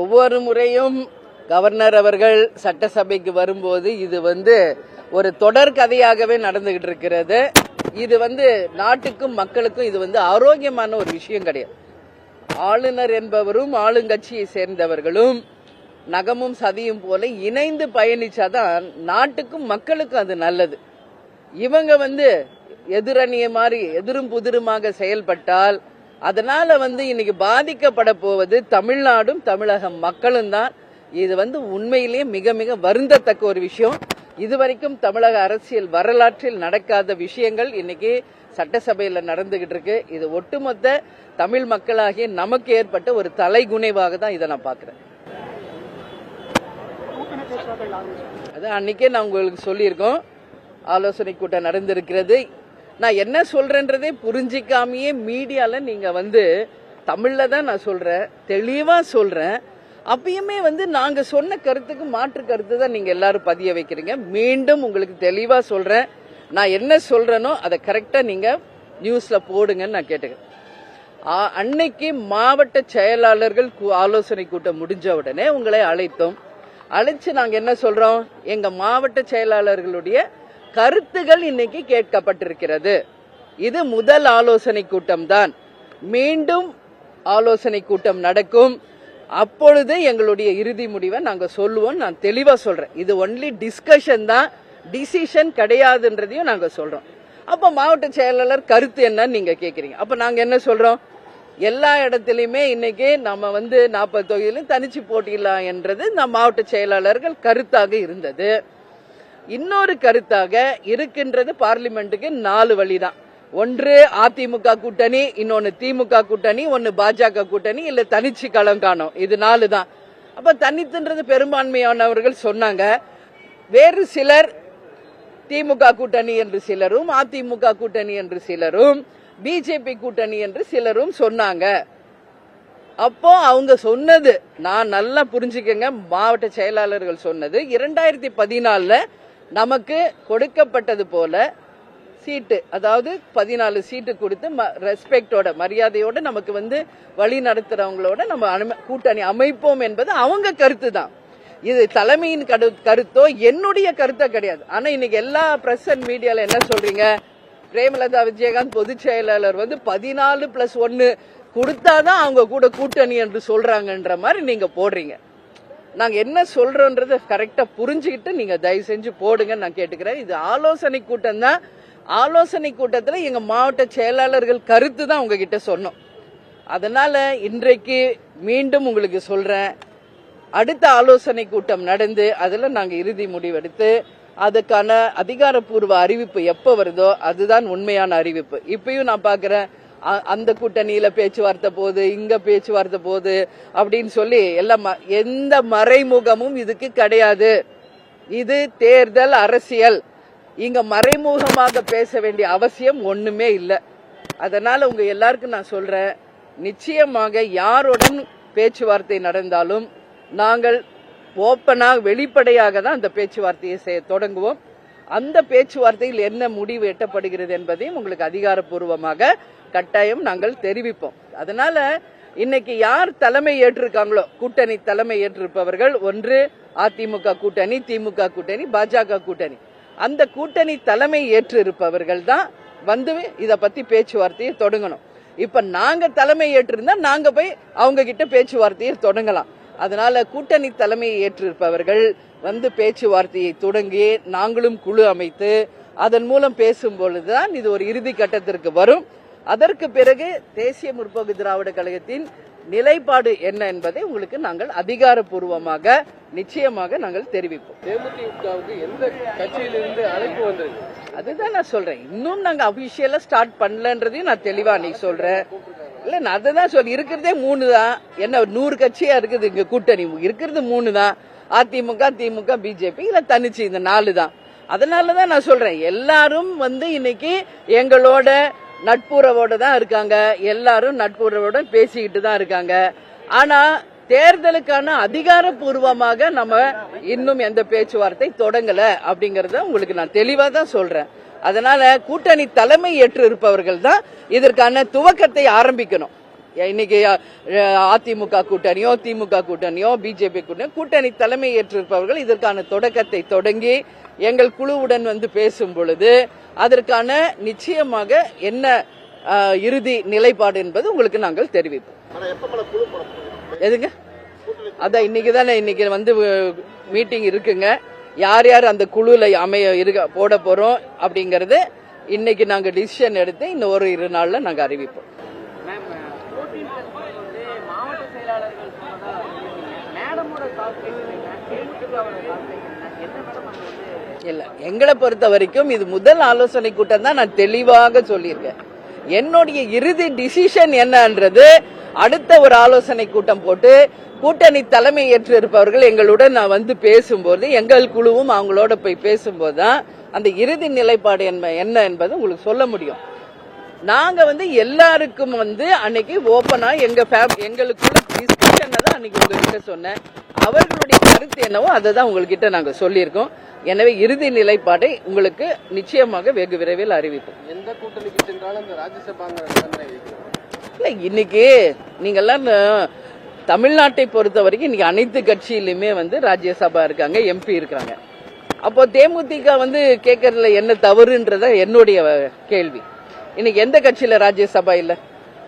ஒவ்வொரு முறையும் கவர்னர் அவர்கள் சட்டசபைக்கு வரும்போது இது வந்து ஒரு தொடர் கதையாகவே நடந்துகிட்டு இருக்கிறது. இது வந்து நாட்டுக்கும் மக்களுக்கும் இது வந்து ஆரோக்கியமான ஒரு விஷயம் கிடையாது. ஆளுநர் என்பவரும் ஆளுங்கட்சியை சேர்ந்தவர்களும் நகமும் சதியும் போல இணைந்து பயணிச்சாதான் நாட்டுக்கும் மக்களுக்கும் அது நல்லது. இவங்க வந்து எதிரணிய மாதிரி எதிரும் புதிருமாக செயல்பட்டால் அதனால வந்து இன்னைக்கு பாதிக்கப்பட போவது தமிழ்நாடும் தமிழக மக்களும் தான். இது வந்து உண்மையிலேயே மிக மிக வருந்தத்தக்க ஒரு விஷயம். இதுவரைக்கும் தமிழக அரசியல் வரலாற்றில் நடக்காத விஷயங்கள் இன்னைக்கு சட்டசபையில் நடந்துகிட்டு இருக்கு. இது ஒட்டுமொத்த தமிழ் மக்களாகிய நமக்கு ஏற்பட்ட ஒரு தலைகுனைவாக தான் இதை நான் பார்க்குறேன். அது அன்னைக்கே நான் உங்களுக்கு சொல்லியிருக்கோம். ஆலோசனை கூட்டம் நடந்திருக்கிறது. நான் என்ன சொல்றேன்றதே புரிஞ்சிக்காமையே மீடியால நீங்க வந்து தமிழ்ல தான் நான் சொல்றேன் தெளிவா சொல்றேன். அப்பயுமே வந்து நாங்க சொன்ன கருத்துக்கு மாற்று கருத்து தான் நீங்க எல்லாரும் பதிய வைக்கிறீங்க. மீண்டும் உங்களுக்கு தெளிவா சொல்றேன். நான் என்ன சொல்றேனோ அதை கரெக்டா நீங்க நியூஸ்ல போடுங்கன்னு நான் கேட்டுக்கிறேன். அன்னைக்கு மாவட்ட செயலாளர்கள் ஆலோசனை கூட்டம் முடிஞ்ச உடனே உங்களை அழைத்தோம். அழைச்சு நாங்க என்ன சொல்றோம்? எங்க மாவட்ட செயலாளர்களுடைய கருத்துகள் இன்னைக்கு கேட்கப்பட்டிருக்கிறது. இது முதல் ஆலோசனை கூட்டம் தான். மீண்டும் ஆலோசனை கூட்டம் நடக்கும். அப்பொழுது எங்களுடைய இறுதி முடிவை நாங்க சொல்லுவோம் நான் தெளிவா சொல்றேன். இது ஒன்லி டிஸ்கஷன் தான். டிசிஷன் கிடையாதுன்றதையும் நாங்க சொல்றோம். அப்ப மாவட்ட செயலாளர் கருத்து என்னன்னு நீங்க கேக்குறீங்க. அப்ப நாங்க என்ன சொல்றோம்? எல்லா இடத்துலையுமே இன்னைக்கு நம்ம வந்து நாற்பது தொகுதியிலும் தனிச்சு போட்டிடலாம் என்றது இந்த மாவட்ட செயலாளர்கள் கருத்தாக இருந்தது. இன்னொரு கருத்தாக இருக்கின்றது பார்லிமெண்ட்டுக்கு நாலு வழிதான். ஒன்று அதிமுக கூட்டணி இன்னொன்னு திமுக கூட்டணி ஒன்னு பாஜக கூட்டணி இல்ல தனிச்சு களம் காணும். இது நாலு தான் அப்ப தனித்துன்றது பெரும்பான்மையானவர்கள் சொன்னாங்க. வேறு சிலர் திமுக கூட்டணி என்று சிலரும் அதிமுக கூட்டணி என்று சிலரும் பிஜேபி கூட்டணி என்று சிலரும் சொன்னாங்க. அப்போ அவங்க சொன்னது நான் நல்லா புரிஞ்சுக்கங்க மாவட்ட செயலாளர்கள் சொன்னது இரண்டாயிரத்தி பதினாலுல நமக்கு கொடுக்கப்பட்டது போல சீட்டு அதாவது பதினாலு சீட்டு கொடுத்து ரெஸ்பெக்டோட மரியாதையோட நமக்கு வந்து வழி நடத்துறவங்களோட நம்ம அனும- கூட்டணி அமைப்போம் என்பது அவங்க கருத்து தான் இது தலைமையின் கரு- கருத்தோ என்னுடைய கருத்தோ கிடையாது. ஆனா இன்னைக்கு எல்லா பிரஸ் அண்ட் மீடியால என்ன சொல்றீங்க? பிரேமலதா விஜயகாந்த் பொதுச் செயலாளர் வந்து பதினாலு பிளஸ் ஒன்னு கொடுத்தாதான் அவங்க கூட கூட்டணி என்று சொல்றாங்கன்ற மாதிரி நீங்க போடுறீங்க. நாங்கள் என்ன சொல்றோன்றத கரெக்டாக புரிஞ்சுக்கிட்டு நீங்கள் தயவு செஞ்சு போடுங்கன்னு நான் கேட்டுக்கிறேன். இது ஆலோசனை கூட்டம் தான். ஆலோசனை கூட்டத்தில் எங்கள் மாவட்ட செயலாளர்கள் கருத்து தான் உங்ககிட்ட சொன்னோம். அதனால இன்றைக்கு மீண்டும் உங்களுக்கு சொல்றேன். அடுத்த ஆலோசனை கூட்டம் நடந்து அதில் நாங்கள் இறுதி முடிவெடுத்து அதுக்கான அதிகாரப்பூர்வ அறிவிப்பு எப்போ வருதோ அதுதான் உண்மையான அறிவிப்பு. இப்பயும் நான் பார்க்குறேன் அந்த கூட்டணியில பேச்சுவார்த்தை போகுது இங்க பேச்சுவார்த்தை போகுது அப்படின்னு சொல்லி எல்லாம் ம- எந்த மறைமுகமும் இதுக்கு கிடையாது. இது தேர்தல் அரசியல். இங்க மறைமுகமாக பேச வேண்டிய அவசியம் ஒண்ணுமே இல்லை. அதனால உங்க எல்லாருக்கும் நான் சொல்றேன் நிச்சயமாக யாருடன் பேச்சுவார்த்தை நடந்தாலும் நாங்கள் ஓப்பனாக வெளிப்படையாக தான் அந்த பேச்சுவார்த்தையை செய்ய தொடங்குவோம். அந்த பேச்சுவார்த்தையில் என்ன முடிவு எட்டப்படுகிறது என்பதையும் உங்களுக்கு அதிகாரப்பூர்வமாக கட்டாயம் நாங்கள் தெரிவிப்போம். அதனால இன்னைக்கு யார் தலைமை ஏற்றிருக்காங்களோ கூட்டணி தலைமை ஏற்றிருப்பவர்கள் ஒன்று அதிமுக கூட்டணி திமுக கூட்டணி பாஜக கூட்டணி. அந்த கூட்டணி தலைமை ஏற்று இருப்பவர்கள் தான் வந்து இதை பத்தி பேச்சுவார்த்தையை தொடங்கணும். இப்ப நாங்க தலைமை ஏற்றிருந்தா நாங்க போய் அவங்க கிட்ட பேச்சுவார்த்தையை தொடங்கலாம். அதனால கூட்டணி தலைமையை ஏற்றிருப்பவர்கள் வந்து பேச்சுவார்த்தையை தொடங்கி நாங்களும் குழு அமைத்து அதன் மூலம் பேசும் பொழுதுதான் இது ஒரு இறுதி கட்டத்திற்கு வரும். அதற்கு பிறகு தேசிய முற்போக்கு திராவிட கழகத்தின் நிலைப்பாடு என்ன என்பதை உங்களுக்கு நாங்கள் அதிகாரப்பூர்வமாக நிச்சயமாக நாங்கள் தெரிவிப்போம். தேமுதிகவுக்கு எந்த கட்சியிலிருந்து அழைப்பு வந்தது? அதுதான் நான் சொல்றேன். இன்னும் நாங்க அபிஷியலா ஸ்டார்ட் பண்ணலன்றதையும் நான் தெளிவா நீ சொல்றேன். இல்ல நான் அதுதான் சொல்ல இருக்கிறதே மூணு தான். என்ன நூறு கட்சியா இருக்குது இங்க கூட்டணி? இருக்கிறது மூணு தான். அதிமுக திமுக பிஜேபி இல்ல தனிச்சு இந்த நாலு தான். அதனாலதான் நான் சொல்றேன். எல்லாரும் வந்து இன்னைக்கு எங்களோட நட்புறவோட தான் இருக்காங்க. எல்லாரும் நட்புறவோட பேசிக்கிட்டு தான் இருக்காங்க. ஆனா தேர்தலுக்கான அதிகாரப்பூர்வமாக நம்ம இன்னும் எந்த பேச்சுவார்த்தை தொடங்கல அப்படிங்கறத உங்களுக்கு நான் தெளிவா தான் சொல்றேன். அதனால கூட்டணி தலைமை ஏற்று இருப்பவர்கள் தான் இதற்கான துவக்கத்தை ஆரம்பிக்கணும். இன்னைக்கு அதிமுக கூட்டணியோ திமுக கூட்டணியோ பிஜேபி கூட்டணியோ கூட்டணி தலைமை ஏற்றிருப்பவர்கள் இதற்கான தொடக்கத்தை தொடங்கி எங்கள் குழுவுடன் வந்து பேசும் பொழுது அதற்கான நிச்சயமாக என்ன இறுதி நிலைப்பாடு என்பது உங்களுக்கு நாங்கள் தெரிவிப்போம். எதுங்க? அதான் இன்னைக்கு தானே இன்னைக்கு வந்து மீட்டிங் இருக்குங்க. யார் யார் அந்த குழுல அமைய இருக்க போட போறோம் அப்படிங்கறது இன்னைக்கு நாங்க டிசிஷன் எடுத்து இன்னும் ஒரு இரு நாள்ல நாங்க அறிவிப்போம். இல்ல எங்களை பொறுத்த வரைக்கும் இது முதல் ஆலோசனை கூட்டம் தான் நான் தெளிவாக சொல்லியிருக்கேன். என்னுடைய இறுதி டிசிஷன் என்னன்றது அடுத்த ஒரு ஆலோசனை கூட்டம் போட்டு கூட்டணி தலைமை ஏற்று இருப்பவர்கள் எங்களுடன் நான் வந்து பேசும்போது எங்கள் குழுவும் அவங்களோட போய் பேசும்போது தான் அந்த இறுதி நிலைப்பாடு என்ன என்ன என்பது உங்களுக்கு சொல்ல முடியும். நாங்க வந்து எல்லாருக்கும் வந்து அன்னைக்கு ஓப்பனா எங்க ஃபேம் எங்களுக்குள்ள டிஸ்கஷன் தான் அன்னைக்கு உங்ககிட்ட சொன்னேன். அவர்களுடைய கருத்து என்னவோ அதை தான் உங்ககிட்ட நாங்க சொல்லியிருக்கோம். எனவே இறுதி நிலைப்பாடை உங்களுக்கு நிச்சயமாக வெகு விரைவில் அறிவிப்போம். எந்த கூட்டணிக்கு சென்றாலும் இந்த ராஜ்யசபாங்கிற இல்ல இன்னைக்கு நீங்க எல்லாம் ந- தமிழ்நாட்டை பொறுத்த வரைக்கும் இன்னைக்கு அனைத்து கட்சியிலுமே வந்து ராஜ்யசபா இருக்காங்க எம்பி இருக்காங்க. அப்போ தேமுதிக வந்து கேட்கறதுல என்ன தவறுன்றத என்னுடைய கேள்வி. இன்னைக்கு எந்த கட்சியில ராஜ்யசபா இல்ல?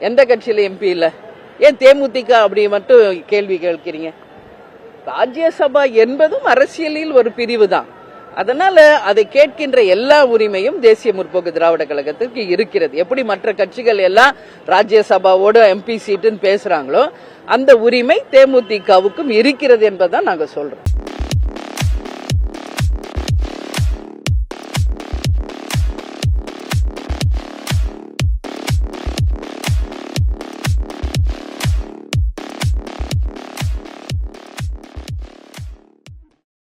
எந்த கட்சியில எம்பி இல்ல? ஏன் தேமுதிக அப்படி மட்டும் கேள்வி கேட்கிறீங்க? ராஜ்யசபா என்பதும் அரசியலில் ஒரு பிரிவு தான் அதனால அதை கேட்கின்ற எல்லா உரிமையும் தேசிய முற்போக்கு திராவிட கழகத்திற்கு இருக்கிறது. எப்படி மற்ற கட்சிகள் எல்லாம் ராஜ்யசபாவோட எம்பி சீட்டுன்னு பேசுறாங்களோ அந்த உரிமை தேமுதிகவுக்கும் இருக்கிறது என்பதுதான் நாங்க சொல்றோம்.